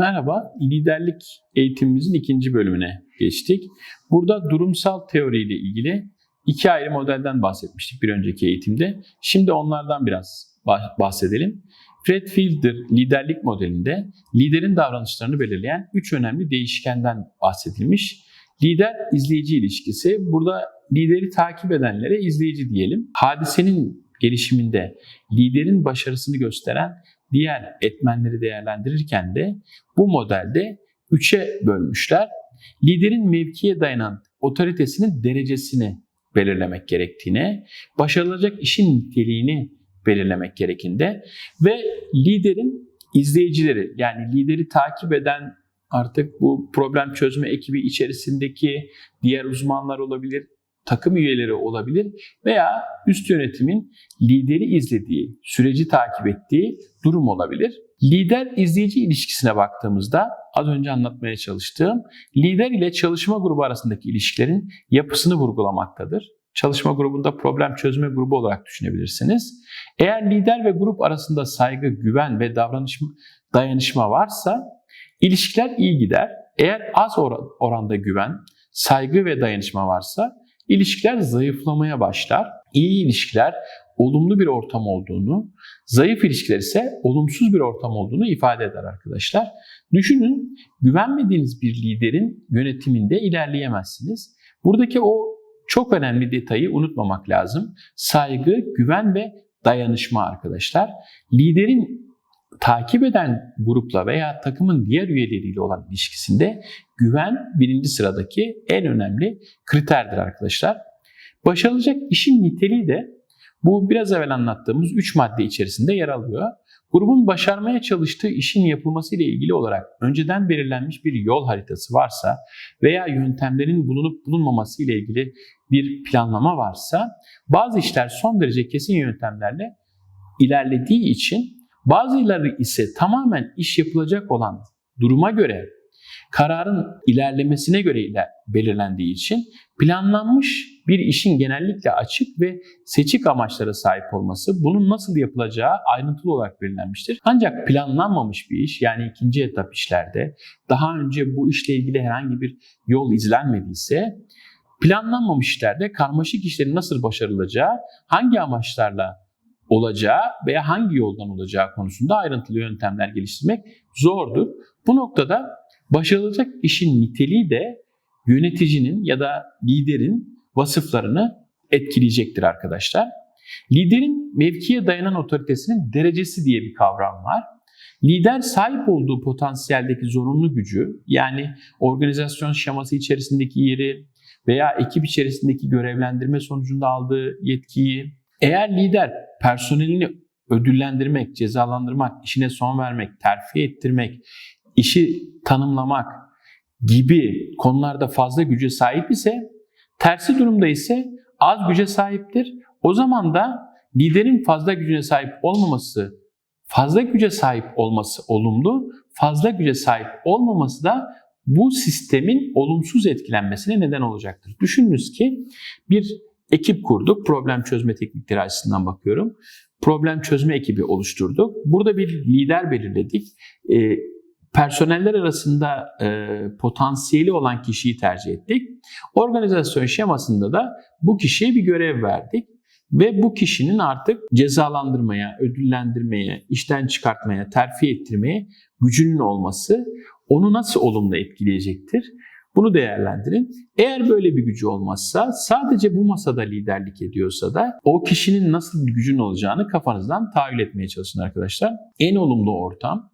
Merhaba, liderlik eğitimimizin ikinci bölümüne geçtik. Burada durumsal teoriyle ilgili iki ayrı modelden bahsetmiştik bir önceki eğitimde. Şimdi onlardan biraz bahsedelim. Fred Fielder liderlik modelinde liderin davranışlarını belirleyen üç önemli değişkenden bahsedilmiş. Lider-izleyici ilişkisi, burada lideri takip edenlere izleyici diyelim. Hadisenin gelişiminde liderin başarısını gösteren diğer etmenleri değerlendirirken de bu modelde üçe bölmüşler. Liderin mevkiye dayanan otoritesinin derecesini belirlemek gerektiğine, başarılacak işin niteliğini belirlemek gerekinde ve liderin izleyicileri yani lideri takip eden artık bu problem çözme ekibi içerisindeki diğer uzmanlar olabilir, takım üyeleri olabilir veya üst yönetimin lideri izlediği, süreci takip ettiği durum olabilir. Lider izleyici ilişkisine baktığımızda az önce anlatmaya çalıştığım lider ile çalışma grubu arasındaki ilişkilerin yapısını vurgulamaktadır. Çalışma grubunda problem çözme grubu olarak düşünebilirsiniz. Eğer lider ve grup arasında saygı, güven ve davranış dayanışma varsa ilişkiler iyi gider. Eğer az oranda güven, saygı ve dayanışma varsa ilişkiler zayıflamaya başlar. İyi ilişkiler olumlu bir ortam olduğunu, zayıf ilişkiler ise olumsuz bir ortam olduğunu ifade eder arkadaşlar. Düşünün güvenmediğiniz bir liderin yönetiminde ilerleyemezsiniz. Buradaki o çok önemli detayı unutmamak lazım. Saygı, güven ve dayanışma arkadaşlar. Liderin takip eden grupla veya takımın diğer üyeleriyle olan ilişkisinde güven birinci sıradaki en önemli kriterdir arkadaşlar. Başarılacak işin niteliği de bu biraz evvel anlattığımız 3 madde içerisinde yer alıyor. Grubun başarmaya çalıştığı işin yapılması ile ilgili olarak önceden belirlenmiş bir yol haritası varsa veya yöntemlerin bulunup bulunmaması ile ilgili bir planlama varsa bazı işler son derece kesin yöntemlerle ilerlediği için Bazıları ise tamamen iş yapılacak olan duruma göre kararın ilerlemesine göre iler, belirlendiği için planlanmış bir işin genellikle açık ve seçik amaçlara sahip olması bunun nasıl yapılacağı ayrıntılı olarak belirlenmiştir. Ancak planlanmamış bir iş yani ikinci etap işlerde daha önce bu işle ilgili herhangi bir yol izlenmediyse planlanmamış işlerde karmaşık işlerin nasıl başarılacağı, hangi amaçlarla olacağı veya hangi yoldan olacağı konusunda ayrıntılı yöntemler geliştirmek zordur. Bu noktada başarılacak işin niteliği de yöneticinin ya da liderin vasıflarını etkileyecektir arkadaşlar. Liderin mevkiye dayanan otoritesinin derecesi diye bir kavram var. Lider sahip olduğu potansiyeldeki zorunlu gücü yani organizasyon şeması içerisindeki yeri veya ekip içerisindeki görevlendirme sonucunda aldığı yetkiyi, eğer lider personelini ödüllendirmek, cezalandırmak, işine son vermek, terfi ettirmek, işi tanımlamak gibi konularda fazla güce sahip ise tersi durumda ise az güce sahiptir. O zaman da liderin fazla gücüne sahip olmaması, fazla güce sahip olması olumlu, fazla güce sahip olmaması da bu sistemin olumsuz etkilenmesine neden olacaktır. Düşününüz ki bir ekip kurduk. Problem çözme teknikleri açısından bakıyorum. Problem çözme ekibi oluşturduk. Burada bir lider belirledik. E, personeller arasında e, potansiyeli olan kişiyi tercih ettik. Organizasyon şemasında da bu kişiye bir görev verdik. Ve bu kişinin artık cezalandırmaya, ödüllendirmeye, işten çıkartmaya, terfi ettirmeye gücünün olması onu nasıl olumlu etkileyecektir? Bunu değerlendirin. Eğer böyle bir gücü olmazsa sadece bu masada liderlik ediyorsa da o kişinin nasıl bir gücün olacağını kafanızdan tahayyül etmeye çalışın arkadaşlar. En olumlu ortam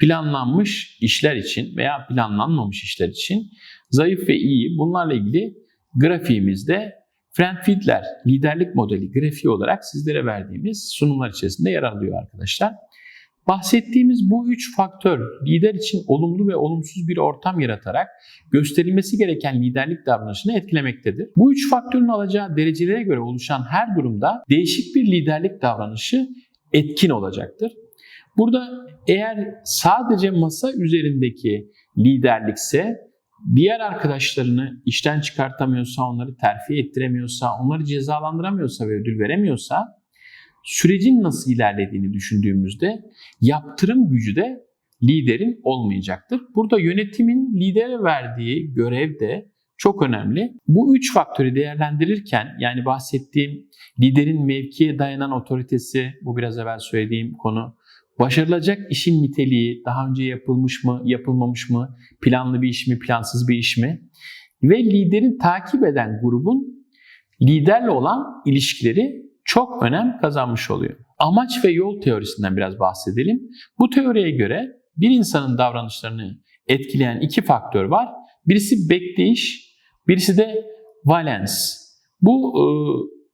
planlanmış işler için veya planlanmamış işler için zayıf ve iyi bunlarla ilgili grafiğimizde Frank Fiedler liderlik modeli grafiği olarak sizlere verdiğimiz sunumlar içerisinde yer alıyor arkadaşlar. Bahsettiğimiz bu üç faktör lider için olumlu ve olumsuz bir ortam yaratarak gösterilmesi gereken liderlik davranışını etkilemektedir. Bu üç faktörün alacağı derecelere göre oluşan her durumda değişik bir liderlik davranışı etkin olacaktır. Burada eğer sadece masa üzerindeki liderlikse diğer arkadaşlarını işten çıkartamıyorsa, onları terfi ettiremiyorsa, onları cezalandıramıyorsa ve ödül veremiyorsa sürecin nasıl ilerlediğini düşündüğümüzde yaptırım gücü de liderin olmayacaktır. Burada yönetimin lidere verdiği görev de çok önemli. Bu üç faktörü değerlendirirken yani bahsettiğim liderin mevkiye dayanan otoritesi, bu biraz evvel söylediğim konu, başarılacak işin niteliği, daha önce yapılmış mı, yapılmamış mı, planlı bir iş mi, plansız bir iş mi ve liderin takip eden grubun liderle olan ilişkileri çok önem kazanmış oluyor. Amaç ve yol teorisinden biraz bahsedelim. Bu teoriye göre bir insanın davranışlarını etkileyen iki faktör var. Birisi bekleyiş, birisi de valens. Bu e,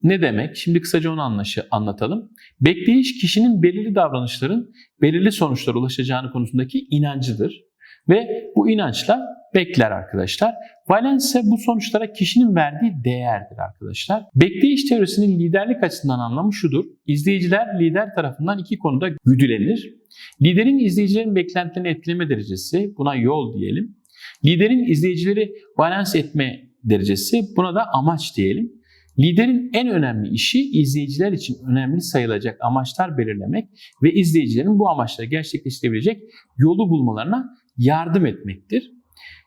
ne demek? Şimdi kısaca onu anlaşı, anlatalım. Bekleyiş kişinin belirli davranışların belirli sonuçlara ulaşacağını konusundaki inancıdır. Ve bu inançla bekler arkadaşlar. Valens ise bu sonuçlara kişinin verdiği değerdir arkadaşlar. Bekleyiş teorisinin liderlik açısından anlamı şudur. İzleyiciler lider tarafından iki konuda güdülenir. Liderin izleyicilerin beklentilerini etkileme derecesi, buna yol diyelim. Liderin izleyicileri balans etme derecesi, buna da amaç diyelim. Liderin en önemli işi izleyiciler için önemli sayılacak amaçlar belirlemek ve izleyicilerin bu amaçları gerçekleştirebilecek yolu bulmalarına yardım etmektir.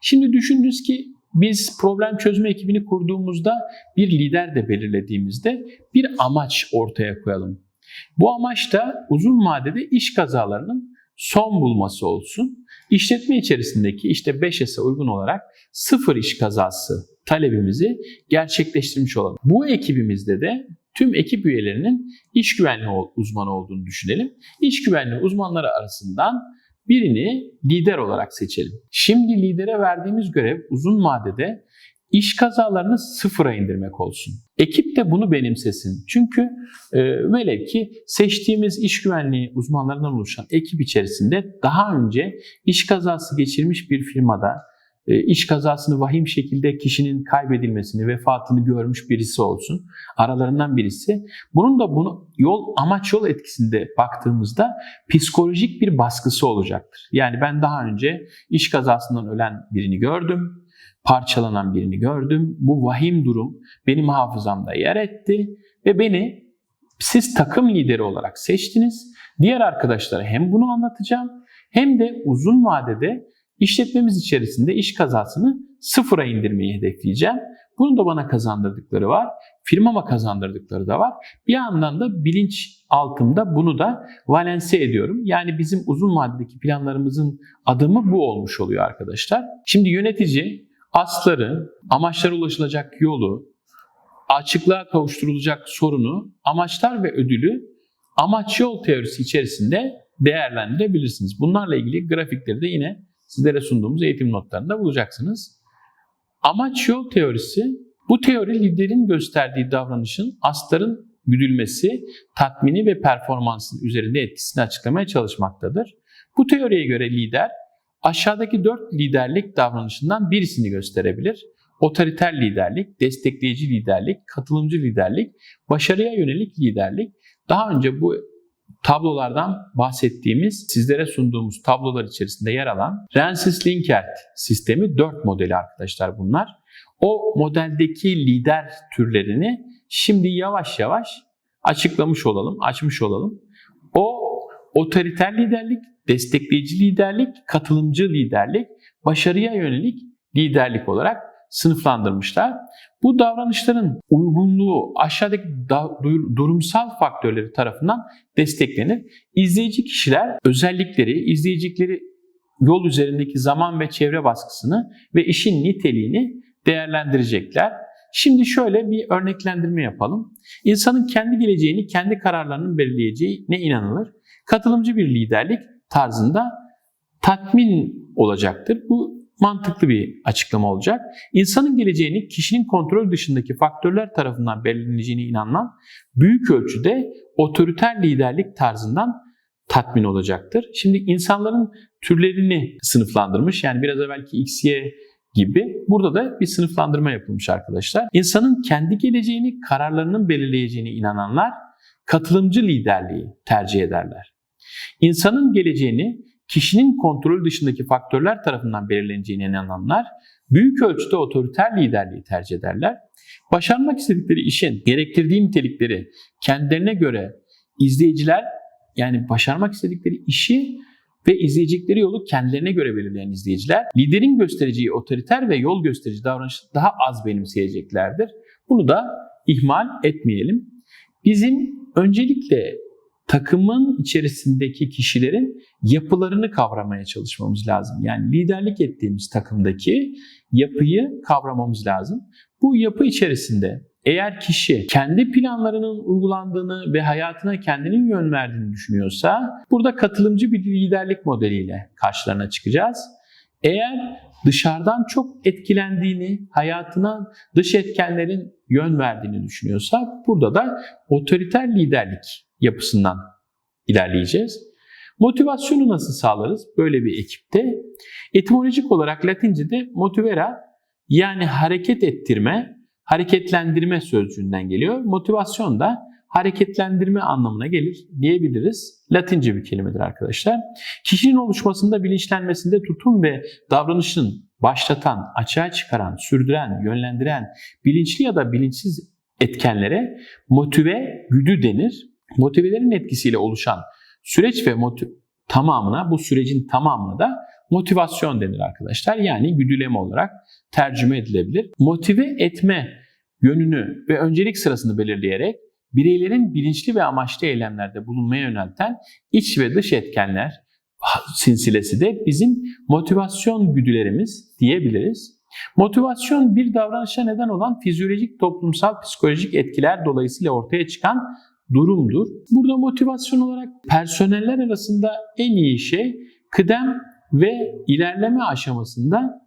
Şimdi düşündünüz ki biz problem çözme ekibini kurduğumuzda bir lider de belirlediğimizde bir amaç ortaya koyalım. Bu amaç da uzun vadede iş kazalarının son bulması olsun. İşletme içerisindeki işte 5S'e uygun olarak sıfır iş kazası talebimizi gerçekleştirmiş olalım. Bu ekibimizde de tüm ekip üyelerinin iş güvenliği uzmanı olduğunu düşünelim. İş güvenliği uzmanları arasından birini lider olarak seçelim. Şimdi lidere verdiğimiz görev uzun vadede iş kazalarını sıfıra indirmek olsun. Ekip de bunu benimsesin. Çünkü e, velev ki seçtiğimiz iş güvenliği uzmanlarından oluşan ekip içerisinde daha önce iş kazası geçirmiş bir firmada iş kazasını vahim şekilde kişinin kaybedilmesini, vefatını görmüş birisi olsun. Aralarından birisi. Bunun da bunu yol amaç yol etkisinde baktığımızda psikolojik bir baskısı olacaktır. Yani ben daha önce iş kazasından ölen birini gördüm, parçalanan birini gördüm. Bu vahim durum benim hafızamda yer etti ve beni siz takım lideri olarak seçtiniz. Diğer arkadaşlara hem bunu anlatacağım hem de uzun vadede İşletmemiz içerisinde iş kazasını sıfıra indirmeyi hedefleyeceğim. Bunun da bana kazandırdıkları var. Firmama kazandırdıkları da var. Bir yandan da bilinç altımda bunu da valense ediyorum. Yani bizim uzun vadedeki planlarımızın adımı bu olmuş oluyor arkadaşlar. Şimdi yönetici asları, amaçlara ulaşılacak yolu, açıklığa kavuşturulacak sorunu, amaçlar ve ödülü amaç yol teorisi içerisinde değerlendirebilirsiniz. Bunlarla ilgili grafikleri de yine sizlere sunduğumuz eğitim notlarında bulacaksınız. Amaç yol teorisi, bu teori liderin gösterdiği davranışın astarın güdülmesi, tatmini ve performansın üzerinde etkisini açıklamaya çalışmaktadır. Bu teoriye göre lider aşağıdaki dört liderlik davranışından birisini gösterebilir. Otoriter liderlik, destekleyici liderlik, katılımcı liderlik, başarıya yönelik liderlik. Daha önce bu tablolardan bahsettiğimiz, sizlere sunduğumuz tablolar içerisinde yer alan Rensis-Likert sistemi 4 modeli arkadaşlar bunlar. O modeldeki lider türlerini şimdi yavaş yavaş açıklamış olalım, açmış olalım. O otoriter liderlik, destekleyici liderlik, katılımcı liderlik, başarıya yönelik liderlik olarak sınıflandırmışlar. Bu davranışların uygunluğu aşağıdaki durumsal faktörleri tarafından desteklenir. İzleyici kişiler özellikleri, izleyecekleri yol üzerindeki zaman ve çevre baskısını ve işin niteliğini değerlendirecekler. Şimdi şöyle bir örneklendirme yapalım. İnsanın kendi geleceğini, kendi kararlarının belirleyeceği ne inanılır? Katılımcı bir liderlik tarzında tatmin olacaktır. Bu mantıklı bir açıklama olacak. İnsanın geleceğini kişinin kontrol dışındaki faktörler tarafından belirleneceğine inanılan büyük ölçüde otoriter liderlik tarzından tatmin olacaktır. Şimdi insanların türlerini sınıflandırmış. Yani biraz evvelki X, Y gibi burada da bir sınıflandırma yapılmış arkadaşlar. İnsanın kendi geleceğini, kararlarının belirleyeceğine inananlar katılımcı liderliği tercih ederler. İnsanın geleceğini kişinin kontrol dışındaki faktörler tarafından belirleneceğine inananlar büyük ölçüde otoriter liderliği tercih ederler. Başarmak istedikleri işin gerektirdiği nitelikleri kendilerine göre izleyiciler yani başarmak istedikleri işi ve izleyecekleri yolu kendilerine göre belirleyen izleyiciler, liderin göstereceği otoriter ve yol gösterici davranışı daha az benimseyeceklerdir. Bunu da ihmal etmeyelim. Bizim öncelikle takımın içerisindeki kişilerin yapılarını kavramaya çalışmamız lazım. Yani liderlik ettiğimiz takımdaki yapıyı kavramamız lazım. Bu yapı içerisinde eğer kişi kendi planlarının uygulandığını ve hayatına kendinin yön verdiğini düşünüyorsa burada katılımcı bir liderlik modeliyle karşılarına çıkacağız. Eğer dışarıdan çok etkilendiğini, hayatına dış etkenlerin yön verdiğini düşünüyorsa burada da otoriter liderlik yapısından ilerleyeceğiz. Motivasyonu nasıl sağlarız böyle bir ekipte? Etimolojik olarak Latince'de motivera yani hareket ettirme, hareketlendirme sözcüğünden geliyor. Motivasyon da hareketlendirme anlamına gelir diyebiliriz. Latince bir kelimedir arkadaşlar. Kişinin oluşmasında, bilinçlenmesinde tutum ve davranışın başlatan, açığa çıkaran, sürdüren, yönlendiren, bilinçli ya da bilinçsiz etkenlere motive güdü denir. Motivelerin etkisiyle oluşan süreç ve motiv- tamamına, bu sürecin tamamına da motivasyon denir arkadaşlar. Yani güdüleme olarak tercüme edilebilir. Motive etme yönünü ve öncelik sırasını belirleyerek bireylerin bilinçli ve amaçlı eylemlerde bulunmaya yönelten iç ve dış etkenler silsilesi de bizim motivasyon güdülerimiz diyebiliriz. Motivasyon bir davranışa neden olan fizyolojik, toplumsal, psikolojik etkiler dolayısıyla ortaya çıkan durumdur. Burada motivasyon olarak personeller arasında en iyi şey kıdem ve ilerleme aşamasında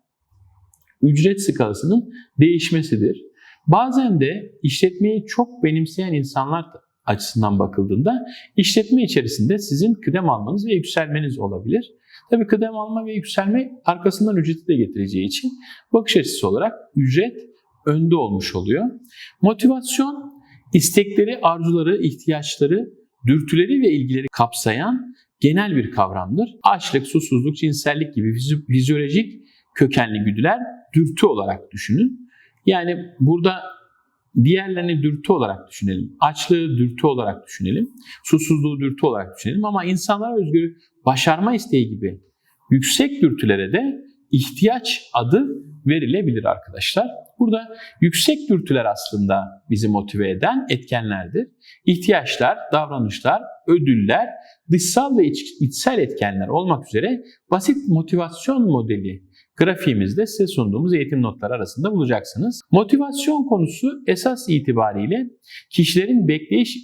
ücret skalasının değişmesidir. Bazen de işletmeyi çok benimseyen insanlar açısından bakıldığında işletme içerisinde sizin kıdem almanız ve yükselmeniz olabilir. Tabii kıdem alma ve yükselme arkasından ücreti de getireceği için bakış açısı olarak ücret önde olmuş oluyor. Motivasyon istekleri, arzuları, ihtiyaçları, dürtüleri ve ilgileri kapsayan genel bir kavramdır. Açlık, susuzluk, cinsellik gibi fizyolojik kökenli güdüler dürtü olarak düşünün. Yani burada diğerlerini dürtü olarak düşünelim. Açlığı dürtü olarak düşünelim. Susuzluğu dürtü olarak düşünelim. Ama insanlara özgü başarma isteği gibi yüksek dürtülere de ihtiyaç adı verilebilir arkadaşlar. Burada yüksek dürtüler aslında bizi motive eden etkenlerdir. İhtiyaçlar, davranışlar, ödüller, dışsal ve iç, içsel etkenler olmak üzere basit motivasyon modeli grafiğimizde size sunduğumuz eğitim notları arasında bulacaksınız. Motivasyon konusu esas itibariyle kişilerin bekleyiş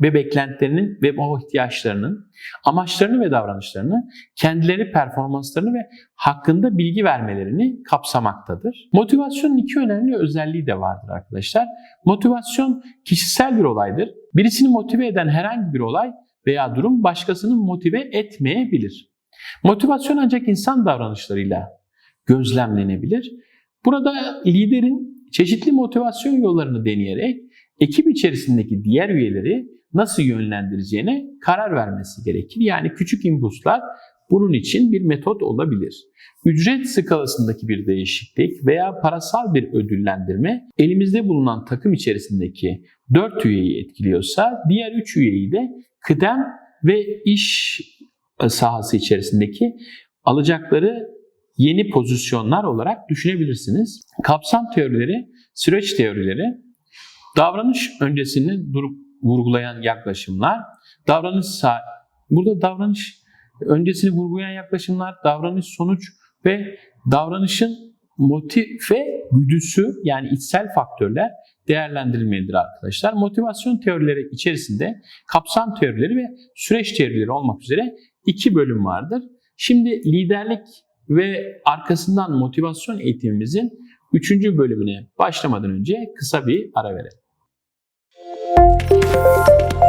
ve beklentilerinin ve o ihtiyaçlarının, amaçlarını ve davranışlarını, kendileri performanslarını ve hakkında bilgi vermelerini kapsamaktadır. Motivasyonun iki önemli özelliği de vardır arkadaşlar. Motivasyon kişisel bir olaydır. Birisini motive eden herhangi bir olay veya durum başkasını motive etmeyebilir. Motivasyon ancak insan davranışlarıyla gözlemlenebilir. Burada liderin çeşitli motivasyon yollarını deneyerek ekip içerisindeki diğer üyeleri nasıl yönlendireceğine karar vermesi gerekir. Yani küçük impulslar bunun için bir metot olabilir. Ücret skalasındaki bir değişiklik veya parasal bir ödüllendirme elimizde bulunan takım içerisindeki 4 üyeyi etkiliyorsa diğer 3 üyeyi de kıdem ve iş sahası içerisindeki alacakları yeni pozisyonlar olarak düşünebilirsiniz. Kapsam teorileri, süreç teorileri, davranış öncesini durup vurgulayan yaklaşımlar, davranış burada davranış öncesini vurgulayan yaklaşımlar, davranış sonuç ve davranışın motive güdüsü yani içsel faktörler değerlendirilmelidir arkadaşlar. Motivasyon teorileri içerisinde kapsam teorileri ve süreç teorileri olmak üzere iki bölüm vardır. Şimdi liderlik ve arkasından motivasyon eğitimimizin 3. bölümüne başlamadan önce kısa bir ara verelim. Música